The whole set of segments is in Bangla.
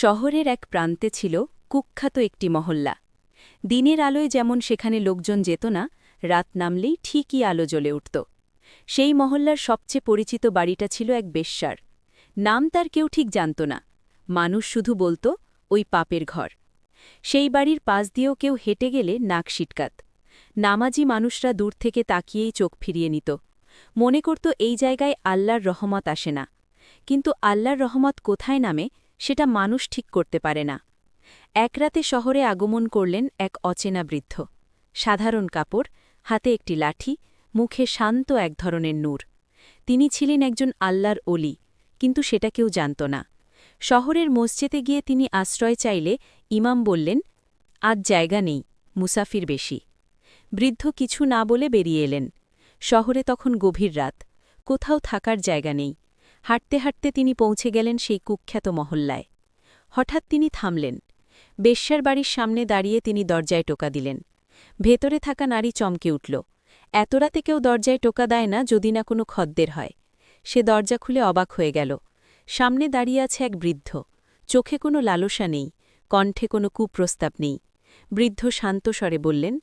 শহরের এক প্রান্তে ছিল কুখ্যাত একটি মহল্লা। দিনের আলোয় যেমন সেখানে লোকজন যেত না, রাত নামলেই ঠিকই আলো জ্বলে উঠত। সেই মহল্লার সবচেয়ে পরিচিত বাড়িটা ছিল এক বেশ্যার। নাম তার কেউ ঠিক জানত না। মানুষ শুধু বলতো, ওই পাপের ঘর। সেই বাড়ির পাশ দিয়েও কেউ হেঁটে গেলে নাক সিটকাত। নামাজি মানুষরা দূর থেকে তাকিয়েই চোখ ফিরিয়ে নিত। মনে করত, এই জায়গায় আল্লাহর রহমত আসে না। কিন্তু আল্লাহর রহমত কোথায় নামে সেটা মানুষ ঠিক করতে পারে না। এক রাতে শহরে আগমন করলেন এক অচেনা বৃদ্ধ। সাধারণ কাপড়, হাতে একটি লাঠি, মুখে শান্ত এক ধরনের নূর। তিনি ছিলেন একজন আল্লাহর অলি কিন্তু সেটা কেউ জানত না। শহরের মসজিদে গিয়ে তিনি আশ্রয় চাইলে ইমাম বললেন, আজ জায়গা নেই, মুসাফির বেশি। বৃদ্ধ কিছু না বলে বেরিয়ে এলেন। শহরে তখন গভীর রাত, কোথাও থাকার জায়গা নেই। হাঁটতে হাঁটতে তিনি পৌঁছে গেলেন সেই কুখ্যাত মহল্লায়। হঠাৎ তিনি থামলেন। বেশ্যার বাড়ির সামনে দাঁড়িয়ে তিনি দরজায় টোকা দিলেন। ভেতরে থাকা নারী চমকে উঠল। এত রাতে কেউ দরজায় টোকা দেয় না, যদি না কোনো খদ্দের হয়। সে দরজা খুলে অবাক হয়ে গেল। সামনে দাঁড়িয়ে আছে এক বৃদ্ধ। চোখে কোনো লালসা নেই, কণ্ঠে কোনো কুপ্রস্তাব নেই। বৃদ্ধ শান্ত স্বরে বললেন,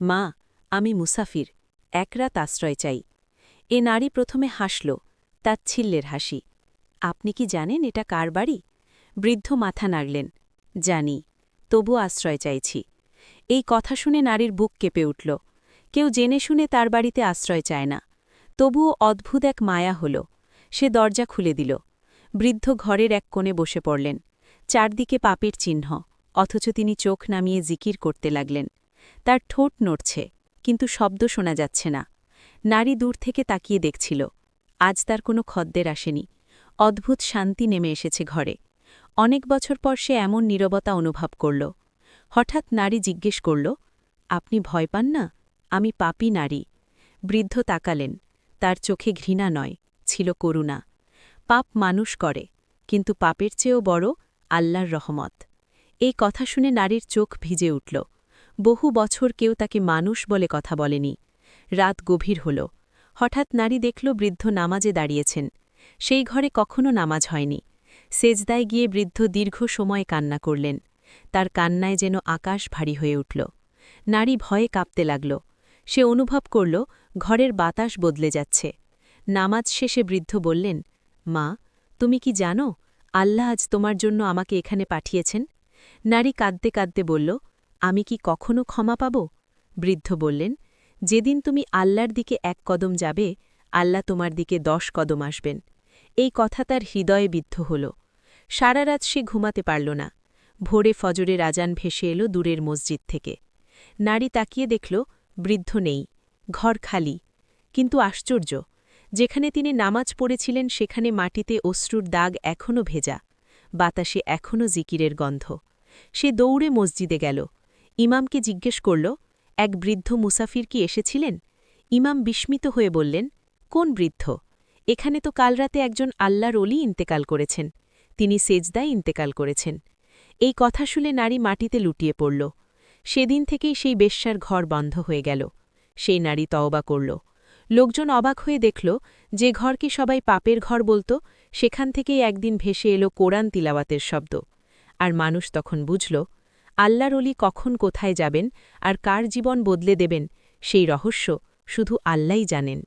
মা, আমি মুসাফির। এক রাত আশ্রয় চাই। এ নারী প্রথমে হাসল। তাচ্ছিল্যের হাসি। আপনি কি জানেন এটা কার বাড়ি? বৃদ্ধ মাথা নাড়লেন। জানি, তবু আশ্রয় চাইছি। এই কথা শুনে নারীর বুক কেঁপে উঠল। কেউ জেনে শুনে তার বাড়িতে আশ্রয় চায় না। তবুও অদ্ভুত এক মায়া হল। সে দরজা খুলে দিল। বৃদ্ধ ঘরের এক কোণে বসে পড়লেন। চারদিকে পাপের চিহ্ন, অথচ তিনি চোখ নামিয়ে জিকির করতে লাগলেন। তার ঠোঁট নড়ছে, কিন্তু শব্দ শোনা যাচ্ছে না। নারী দূর থেকে তাকিয়ে দেখছিল। আজ তার কোনো খদ্দের আসেনি। অদ্ভুত শান্তি নেমে এসেছে ঘরে। অনেক বছর পর সে এমন নীরবতা অনুভব করল। হঠাৎ নারী জিজ্ঞেস করল, আপনি ভয় পান না? আমি পাপি নারী। বৃদ্ধ তাকালেন। তার চোখে ঘৃণা নয়, ছিল করুণা। পাপ মানুষ করে, কিন্তু পাপের চেয়েও বড় আল্লাহর রহমত। এই কথা শুনে নারীর চোখ ভিজে উঠল। বহু বছর কেউ তাকে মানুষ বলে কথা বলেনি। রাত গভীর হল। হঠাৎ নারী দেখল বৃদ্ধ নামাজে দাঁড়িয়েছেন। সেই ঘরে কখনো নামাজ হয়নি। সেজদায় গিয়ে বৃদ্ধ দীর্ঘ সময় কান্না করলেন। তার কান্নায় যেন আকাশ ভারী হয়ে উঠল। নারী ভয়ে কাঁপতে লাগল। সে অনুভব করল, ঘরের বাতাস বদলে যাচ্ছে। নামাজ শেষে বৃদ্ধ বললেন, মা, তুমি কি জানো, আল্লাহ আজ তোমার জন্য আমাকে এখানে পাঠিয়েছেন? নারী কাঁদতে কাঁদতে বলল, আমি কি কখনো ক্ষমা পাব? বৃদ্ধ বললেন যেদিন তুমি আল্লাহর দিকে এক কদম যাবে, আল্লাহ তোমার দিকে দশ কদম আসবেন। এই কথা তার হৃদয়ে বিদ্ধ হল। সারা রাত সে ঘুমাতে পারল না। ভোরে ফজরের আজান ভেসে এলো দূরের মসজিদ থেকে। নারী তাকিয়ে দেখল, বৃদ্ধ নেই, ঘর খালি। কিন্তু আশ্চর্য, যেখানে তিনি নামাজ পড়েছিলেন সেখানে মাটিতে অশ্রুর দাগ এখনও ভেজা। বাতাসে এখনও জিকিরের গন্ধ। সে দৌড়ে মসজিদে গেল। ইমামকে জিজ্ঞেস করল এক বৃদ্ধ মুসাফির কি এসেছিলেন? ইমাম বিস্মিত হয়ে বললেন, কোন বৃদ্ধ? এখানে তো কাল রাতে একজন আল্লাহর অলি ইন্তেকাল করেছেন। তিনি সেজদায় ইন্তেকাল করেছেন। এই কথা শুনে নারী মাটিতে লুটিয়ে পড়ল। সেদিন থেকেই সেই বেশ্যার ঘর বন্ধ হয়ে গেল। সেই নারী তওবা করল। লোকজন অবাক হয়ে দেখল যে ঘরকে সবাই পাপের ঘর বলত, সেখান থেকেই একদিন ভেসে এলো কোরআন তিলাওয়াতের শব্দ। আর মানুষ তখন বুঝল আল্লাহর অলি কখন কোথায় যাবেন আর কার জীবন বদলে দেবেন সেই রহস্য শুধু আল্লাই জানেন।